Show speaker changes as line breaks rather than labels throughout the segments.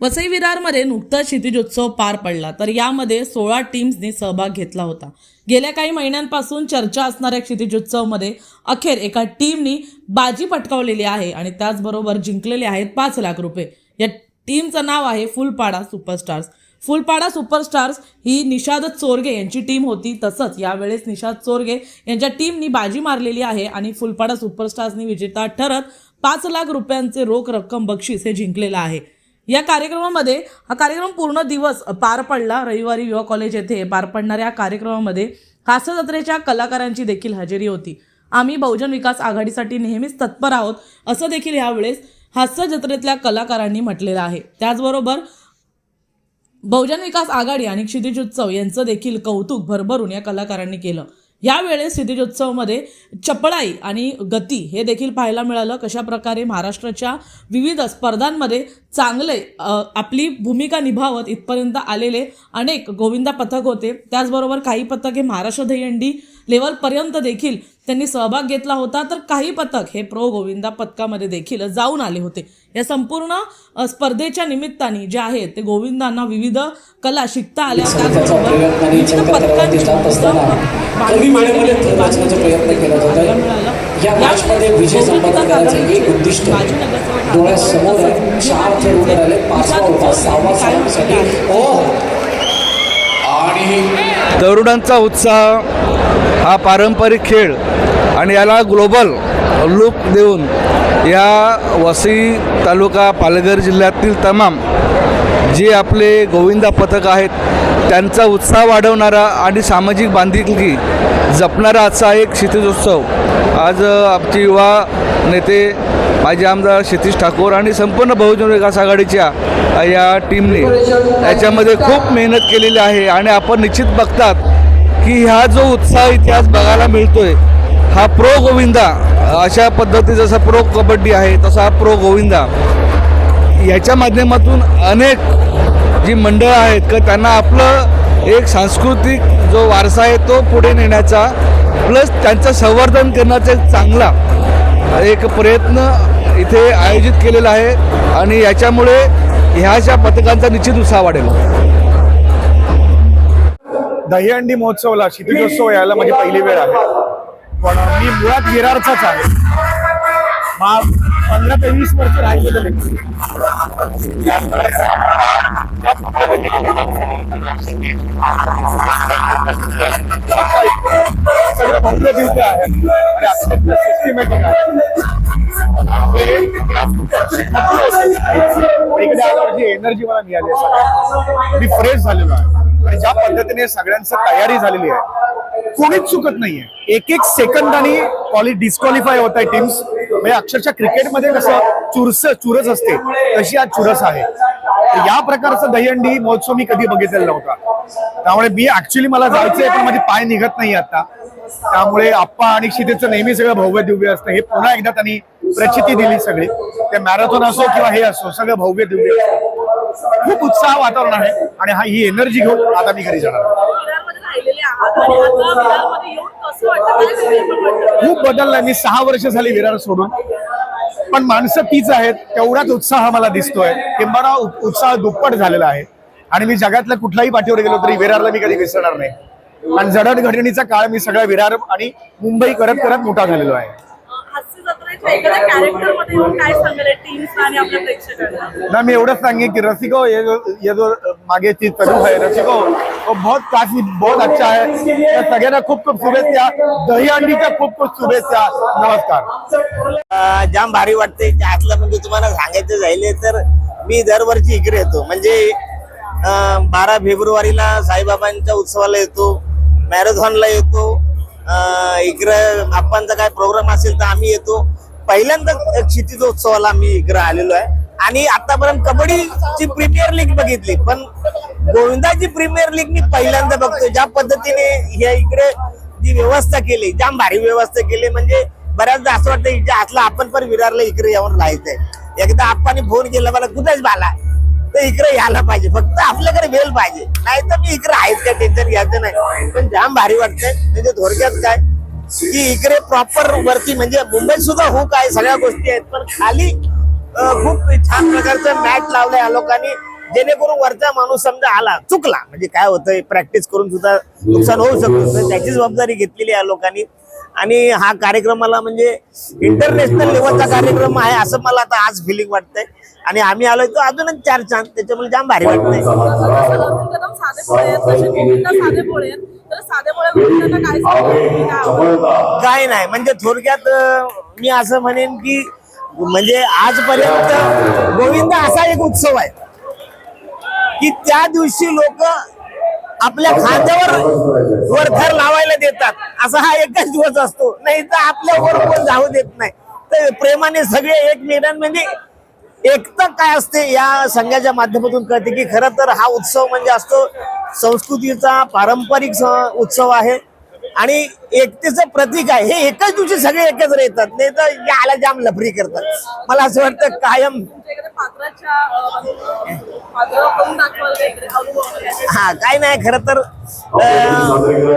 वसई विरारमध्ये नुकताच क्षितिजोत्सव पार पडला तर यामध्ये सोळा टीम्सनी सहभाग घेतला होता. गेल्या काही महिन्यांपासून चर्चा असणाऱ्या क्षितिजोत्सवमध्ये अखेर एका टीमनी बाजी पटकावलेली आहे आणि त्याचबरोबर जिंकलेले आहेत पाच लाख रुपये. या टीमचं नाव आहे फुलपाडा सुपरस्टार्स. फुलपाडा सुपरस्टार्स ही निषाद चोरगे यांची टीम होती. तसंच यावेळेस निषाद चोरगे यांच्या टीमनी बाजी मारलेली आहे आणि फुलपाडा सुपरस्टार्सनी विजेता ठरत पाच लाख रुपयांचे रोख रक्कम बक्षीस हे जिंकलेलं आहे. या कार्यक्रमामध्ये हा कार्यक्रम पूर्ण दिवस पार पडला. रविवारी युवा कॉलेज येथे पार पडणाऱ्या या कार्यक्रमामध्ये हास्य जत्रेच्या कलाकारांची देखील हजेरी होती. आम्ही बहुजन विकास आघाडीसाठी नेहमीच तत्पर आहोत असं देखील यावेळेस हास्य जत्रेतल्या कलाकारांनी म्हटलेलं आहे. त्याचबरोबर बहुजन विकास आघाडी आणि क्षितिज उत्सव यांचं देखील कौतुक भरभरून या कलाकारांनी केलं. यावेळेस क्षितिजोत्सवमध्ये चपळाई आणि गती हे देखील पाहायला मिळालं. कशा प्रकारे महाराष्ट्राच्या विविध स्पर्धांमध्ये चांगले आपली भूमिका निभावत इथपर्यंत आलेले अनेक गोविंदा पथक होते. त्याचबरोबर काही पथक हे महाराष्ट्र दहीहंडी लेवलपर्यंत देखील त्यांनी सहभाग घेतला होता. तर काही पथक हे प्रो गोविंदा पथकामध्ये देखील जाऊन आले होते. या संपूर्ण स्पर्धेच्या निमित्ताने जे आहेत ते गोविंदांना विविध कला शिकता आल्या. त्याचबरोबर विविध पथकांची
कमी वेळेमध्ये थर वाचण्याचा प्रयत्न केला जात आहे या मॅचमध्ये विजय संपादन करायचं एक उद्दिष्ट. डोळ्यासमोर आहे. चार उभे राहिले. पाचवा होता सहावा सहावीसाठी ओ! आणि
तरुणांचा उत्साह हा पारंपरिक खेळ आणि याला ग्लोबल लूक देऊन या वसई तालुका पालघर जिल्ह्यातील तमाम जे आपले गोविंदा पथक आहेत त्यांचा उत्साह वाढवणारा आणि सामाजिक बांधिलकी जपणारा आजचा एक क्षितिजोत्सव. आज आमचे युवा नेते माजी आमदार क्षितिश ठाकूर आणि संपूर्ण बहुजन विकास आघाडीच्या या टीमने याच्यामध्ये खूप मेहनत केलेली आहे आणि आपण निश्चित बघतात की हा जो उत्साह इतिहास बघायला मिळतोय हा प्रो गोविंदा अशा पद्धती जसा प्रो कबड्डी आहे तसा हा प्रो गोविंदा. याच्या माध्यमातून अनेक जी मंडळं आहेत का त्यांना आपलं एक सांस्कृतिक जो वारसा आहे तो पुढे नेण्याचा प्लस त्यांचं संवर्धन करण्याचा एक चांगला एक प्रयत्न इथे आयोजित केलेला आहे आणि याच्यामुळे ह्याच्या पथकांचा निश्चित उत्साह वाढेल.
दहीहंडी महोत्सवाला क्षितिजोत्सव यायला माझी पहिली वेळ आहे. पण मी मुळात विरारचाच आहे. पंधरा ते वीस वर्ष राहिलेलं सगळं भव्य आहे. सिस्टमॅटिक आहे इकडे आल्यावर जी एनर्जी मला मिळाली आहे मी फ्रेश झालेलो आहे. आणि ज्या पद्धतीने सगळ्यांचं तयारी झालेली आहे कोणीच चुकत नाहीये. एक एक सेकंदाने कॉलेज डिस्क्वालिफाय होत आहे टीम्स म्हणजे अक्षरशः क्रिकेटमध्ये कसं चुरस चुरस असते तशी आज चुरस आहे. तर या प्रकारचा दहीहंडी महोत्सव मी कधी बघितलेला नव्हता. त्यामुळे मी ऍक्च्युली मला जायचंय पण माझे पाय निघत नाही आता. त्यामुळे आप्पा आणि क्षितेचं नेहमी सगळं भव्य दिव्य असतं. हे पुन्हा एकदा त्यांनी प्रचिती दिली सगळी. ते मॅरेथॉन असो किंवा हे असो सगळं भव्य दिव्य खूप उत्साह वातावरण आहे आणि हा ही एनर्जी घेऊन आता मी घरी जाणार खूप बदललाय मी सहा वर्ष झाली विरार सोडून. पण माणसं तीच आहेत तेवढाच उत्साह मला दिसतोय. उ- उत्साह दुप्पट झालेला आहे. आणि मी जगातल्या कुठल्याही पाठीवर गेलो तरी विरारला मी कधी विसरणार नाही. आणि जडणघडणीचा काळ मी सगळा विरार आणि मुंबई करत करत मोठा झालेलो आहे.
अं, हास्य जत्रेच्या एखाद्या कॅरेक्टरमध्ये येऊन काय सांगाल टीम्स आणि आपल्या प्रेक्षकांना?
ना मी एवढंच सांगेन की रसिको ये जो ये जो मागे चीज चालू आहे रसिको वो बहुत काफी बहुत अच्छा है सगळ्यांना खूप खूप शुभेच्छा. दहीहंडीच्या खूप खूप शुभेच्छा. नमस्कार.
जाम भारी वाटते त्यातलं म्हणजे तुम्हाला सांगायचं झाले तर मी दरवर्षी इकडे येतो. म्हणजे बारा फेब्रुवारीला साईबाबांच्या उत्सवाला येतो मॅरेथॉनला येतो इकडं आप्पांचा काय प्रोग्राम असेल तर आम्ही येतो. पहिल्यांदा क्षितिजोत्सवाला मी इकडे आलेलो आहे. आणि आतापर्यंत कबड्डीची प्रीमियर लीग बघितली पण गोविंदाची प्रीमियर लीग मी पहिल्यांदा बघतोय. ज्या पद्धतीने हे इकडे जी व्यवस्था केली जाम भारी व्यवस्था केली म्हणजे बऱ्याचदा असं वाटतं इथे आतला आपण पण विरारला इकडे येऊन राहायचंय. एकदा आपण फोन केला मला कुठेच बाला तर इकडे यायला पाहिजे फक्त आपल्याकडे वेळ पाहिजे. नाही तर मी इकडे आहेच काय टेन्शन घ्यायचं नाही. पण जाम भारी वाटतंय. म्हणजे थोडक्यात काय की इकडे प्रॉपर वरती म्हणजे मुंबईत सुद्धा हुक आहे सगळ्या गोष्टी आहेत पण खाली खूप छान प्रकारचं मॅट लावलंय या लोकांनी जेणेकरून वरचा माणूस समजा आला चुकला म्हणजे काय होतंय प्रॅक्टिस करून सुद्धा नुकसान होऊ शकतो त्याची जबाबदारी घेतलेली आहे या लोकांनी. आणि हा कार्यक्रमाला म्हणजे इंटरनॅशनल लेवलचा कार्यक्रम आहे असं मला आता आज फिलिंग वाटतंय. आणि आम्ही आलोय तो अजूनच चार चांद त्याच्यामुळे जाम भारी वाटतंय.
काय
नाही म्हणजे थोडक्यात मी असं म्हणेन की म्हणजे आजपर्यंत गोविंद असा एक उत्सव आहे की त्या दिवशी लोक आपल्या खांद्यावर वरथर लावायला देतात. असा हा एकच दिवस असतो. नाही तर आपल्या वर कोण जाऊ देत नाही. तर प्रेमाने सगळे एकमेकां म्हणजे एकता काय असते या संघाच्या माध्यमातून कळते की खरं तर हा उत्सव म्हणजे असतो संस्कृतीचा पारंपरिक उत्सव आहे. आणि एकतेचं प्रतीक आहे. हे एकाच दिवशी सगळे एकत्र येतात. नाही तर याला जाम लफरी करतात. मला असं वाटतं कायम. हा काय नाही खरं तर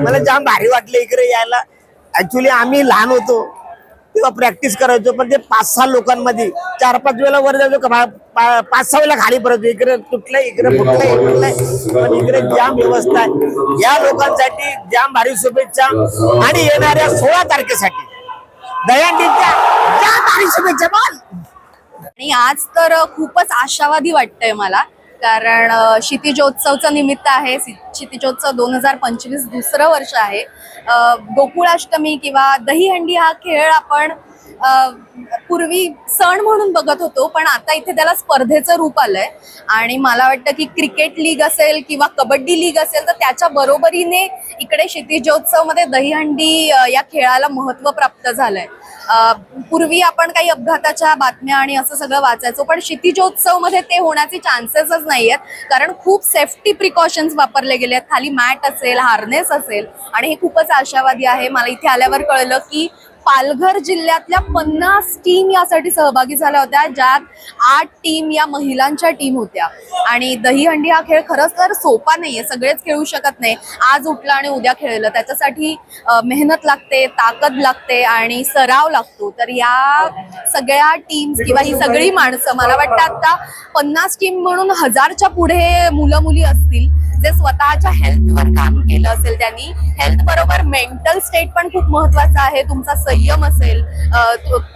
मला जाम भारी वाटलं इकडे यायला. ऍक्च्युली आम्ही लहान होतो. तेव्हा प्रॅक्टिस करायचो पण ते पाच सहा लोकांमध्ये चार पाच वेळेला वर जायचो पाच सहा वेळेला खाली परत इकडे तुटलंय इकडे फुटलंय फुटलंय. पण इकडे जाम व्यवस्था आहे. या लोकांसाठी जाम भारी शुभेच्छा. आणि येणाऱ्या सोळा तारखेसाठी दयांडीच्या जाम भारी शुभेच्छा बोल.
आणि आज तर खूपच आशावादी वाटतंय मला. कारण क्षितिजोत्सवचं निमित्त आहे. क्षितिजोत्सव दोन हजार पंचवीस दुसरं वर्ष आहे. गोकुळाष्टमी किंवा दहीहंडी हा खेळ आपण पूर्वी सण म्हणून बघत होतो पण आता इथे त्याला स्पर्धेचं रूप आलंय. आणि मला वाटतं की क्रिकेट लीग असेल किंवा कबड्डी लीग असेल तर त्याच्या बरोबरीने इकडे क्षितिजोत्सवमध्ये दहीहंडी या खेळाला महत्त्व प्राप्त झालंय. पूर्वी आपण काही अपघाताच्या बातम्या आणि असं सगळं वाचायचो पण क्षितिजोत्सवमध्ये ते होण्याचे चान्सेसच नाही आहेत कारण खूप सेफ्टी प्रिकॉशन्स वापरले गेले आहेत खाली मॅट असेल हार्नेस असेल. आणि हे खूपच आशावादी आहे. मला इथे आल्यावर कळलं की पालघर जिल्ह्यातल्या पन्नास टीम यासाठी सहभागी झाल्या होत्या ज्यात आठ टीम या महिलांच्या टीम होत्या. आणि दहीहंडी हा खेळ खरंच तर सोपा नाहीये सगळेच खेळू शकत नाही. आज उठलं आणि उद्या खेळलं. त्याच्यासाठी मेहनत लागते ताकद लागते आणि सराव लागतो. तर या सगळ्या टीम्स किंवा ही सगळी माणसं मला वाटतं आता पन्नास टीम म्हणून हजारच्या पुढे मुलं मुली असतील जे स्वतःच्या हेल्थवर काम केलं असेल त्यांनी हेल्थ बरोबर मेंटल स्टेट पण खूप महत्त्वाचा आहे. तुमचा संयम असेल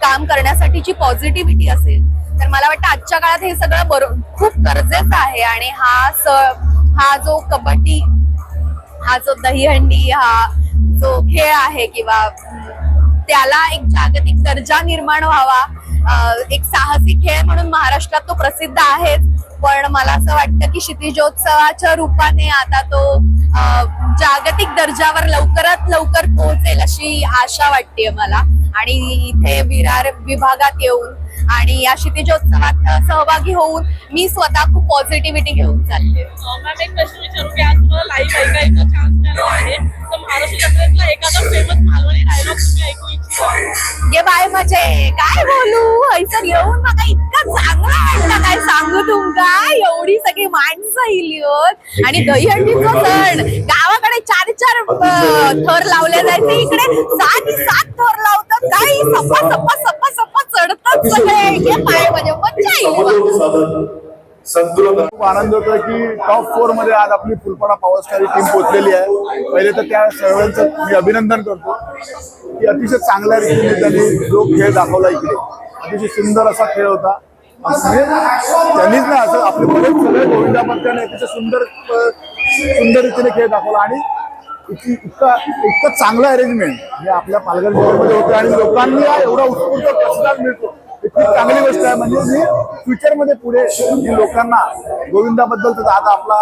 काम करण्यासाठीची पॉझिटिव्हिटी असेल. तर मला वाटतं आजच्या काळात हे सगळं बरो खूप गरजेचं आहे. आणि हा स हा जो कबड्डी हा जो दहीहंडी हा जो खेळ आहे किंवा त्याला एक जागतिक दर्जा निर्माण व्हावा. एक साहसी खेळ म्हणून महाराष्ट्रात तो प्रसिद्ध आहे पण मला असं वाटतं की क्षितिजोत्सवाच्या रूपाने आता तो जागतिक दर्जावर लवकरात लवकर पोहोचेल अशी आशा वाटते मला. आणि इथे विरार विभागात येऊन आणि या क्षितिजोत्सवात सहभागी होऊन मी स्वतः खूप पॉझिटिव्हिटी घेऊन चालले.
महाराष्ट्र
येऊन मला इतकं चांगलं वाटलं. काय सांगू तुमका एवढी सगळी माणसं इली होत. आणि दहीहंडीचा सण. गावाकडे चार चार अं, थर लावले जायचे. इकडे सात सात थर लावतात. काही सप्पा सप्पा सप्पा सप्पा चढतात सगळे. ये बाय म्हणजे मज्जा येईल संतुलन
खूप आनंद होतोय की टॉप फोरमध्ये आज आपली फुलपाडा पॉवर स्टार टीम पोहोचलेली आहे. पहिले तर त्या सर्वांचं मी अभिनंदन करतो. की अतिशय चांगल्या रीतीने त्यांनी जो खेळ दाखवला इकडे. अतिशय सुंदर असा खेळ होता. म्हणजे त्यांनीच नाही असं आपले बरेच सगळे गोविंदा अतिशय सुंदर सुंदर रीतीने खेळ दाखवला. आणि इतकी इतका इतकं चांगलं अरेंजमेंट हे आपल्या पालघर जिल्ह्यामध्ये होतं. आणि लोकांनी एवढा उत्स्फूर्त प्रतिसाद मिळतो. खूप चांगली गोष्ट आहे. म्हणजे मी फ्युचरमध्ये पुढे लोकांना गोविंदाबद्दल तर आता आपला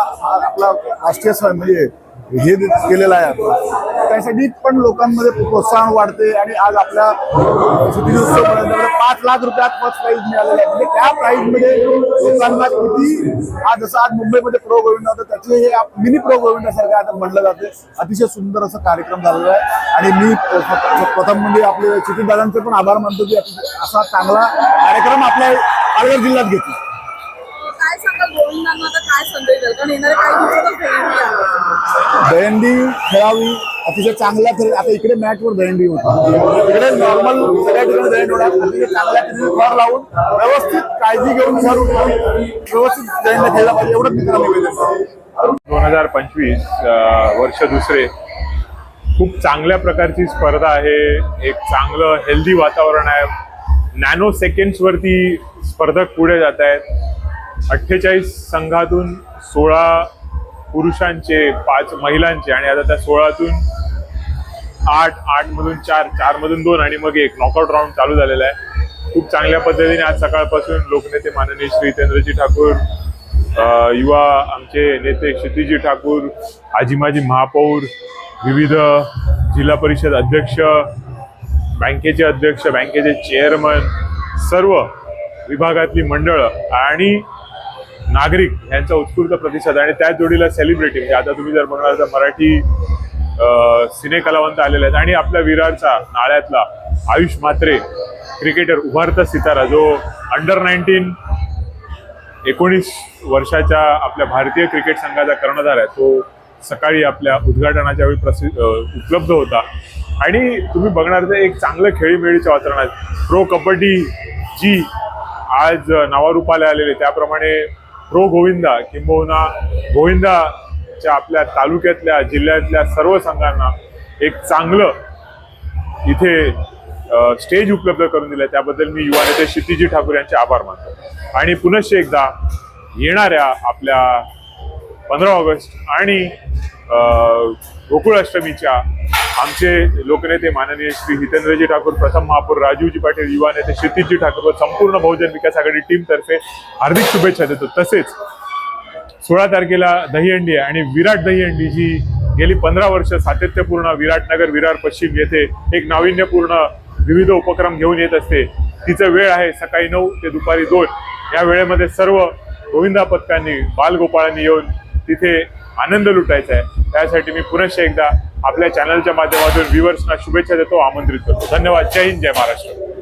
आपला राष्ट्रीय सण म्हणजे हे केलेलं आहे आपण. त्यासाठी पण लोकांमध्ये प्रोत्साहन वाढते आणि आज आपल्या क्षितिजोत्सव पाच लाख रुपयात फर्स्ट प्राईज मिळालेलं आहे म्हणजे त्या प्राईजमध्ये लोकांना किती आज जसं आज मुंबईमध्ये प्रो गोविंद होतं त्याचे हे मिनी प्रो गोविंदासारखं आता म्हणलं जाते. अतिशय सुंदर असं कार्यक्रम झालेला आहे. आणि मी प्रथम म्हणजे आपले चितीदादांचे पण आभार मानतो की असा चांगला कार्यक्रम आपल्या पालघर जिल्ह्यात घेतला.
काय सांगाल गोविंदांना आता काय संदेश द्याल कारण येणाऱ्या काही दिवसातच दहीहंडी आहे
दहंडी खेळावी अतिशय चांगल्या तरी आता इकडे मॅचवर दहीहंडी होती. इकडे नॉर्मल सगळ्या ठिकाणी दहीहंडी होणार अतिशय चांगल्या पद्धतीने थर लावून व्यवस्थित काळजी घेऊन विचारून व्यवस्थित दहीहंडी खेळला पाहिजे. एवढंच मित्रांनो निवेदन करतो.
दोन हजार पंचवीस वर्ष दुसरे. खूप चांगल्या प्रकारची स्पर्धा आहे. एक चांगलं हेल्दी वातावरण आहे. नॅनो सेकंड्सवरती स्पर्धक पुढे जात आहेत अठ्ठेचाळीस संघातून सोळा पुरुषांचे पाच महिलांचे आणि आता त्या सोळातून आठ आठ मधून चार चार मधून दोन आणि मग एक नॉकआउट राऊंड चालू झालेला आहे. खूप चांगल्या पद्धतीने आज सकाळपासून लोकनेते माननीय श्री हितेंद्रजी ठाकूर युवा आमचे नेते क्षितिजी ठाकूर आजी माजी महापौर विविध जिल्हा परिषद अध्यक्ष बँकेचे अध्यक्ष बँकेचे चेअरमन सर्व विभागातली मंडळं आणि नागरिक यांचा उत्स्फूर्त प्रतिसाद आणि त्याच जोडीला सेलिब्रिटी म्हणजे आता तुम्ही जर बघणार तर मराठी सिने कलावंत आलेले आहेत आणि आपल्या विरारचा नाळ्यातला आयुष म्हात्रे क्रिकेटर उभारता सितारा जो अंडर नाईन्टीन एकोणीस वर्षाच्या आपल्या भारतीय क्रिकेट संघाचा कर्णधार आहे तो सकाळी आपल्या उद्घाटनाच्या वेळी प्रसि उपलब्ध होता. आणि तुम्ही बघणार तर एक चांगलं खेळीमेळीच्या वातावरणात प्रो कबड्डी जी आज नावारूपाला आलेले त्याप्रमाणे प्रो गोविंदा किंबहुना गोविंदाच्या आपल्या तालुक्यातल्या जिल्ह्यातल्या सर्व संघांना एक चांगलं इथे स्टेज उपलब्ध करून दिलं त्याबद्दल मी युवा नेते क्षितिजी ठाकूर यांचे आभार मानतो. आणि पुनश्च एकदा येणाऱ्या आपल्या पंधरा ऑगस्ट आणि गोकुळाष्टमीच्या आमचे लोकनेते माननीय श्री हितेंद्रजी ठाकूर प्रथम महापौर राजीवजी पाटील युवा नेते क्षितिजी ठाकूर व संपूर्ण बहुजन विकास आघाडी टीमतर्फे हार्दिक शुभेच्छा देतो. तसेच सोळा तारखेला दहीहंडी आहे आणि विराट दहीहंडी ही गेली पंधरा वर्ष सातत्यपूर्ण विराटनगर विरार पश्चिम येथे एक नाविन्यपूर्ण विविध उपक्रम घेऊन येत असते. तिचं वेळ आहे सकाळी नऊ ते दुपारी दोन. या वेळेमध्ये सर्व गोविंदा पथकांनी बालगोपाळांनी येऊन तिथे आनंद लुटायचा आहे. त्यासाठी मी पुनश्च एकदा आपल्या चॅनलच्या माध्यमातून व्ह्युअर्सना शुभेच्छा देतो आमंत्रित करतो. धन्यवाद. जय हिंद जय महाराष्ट्र.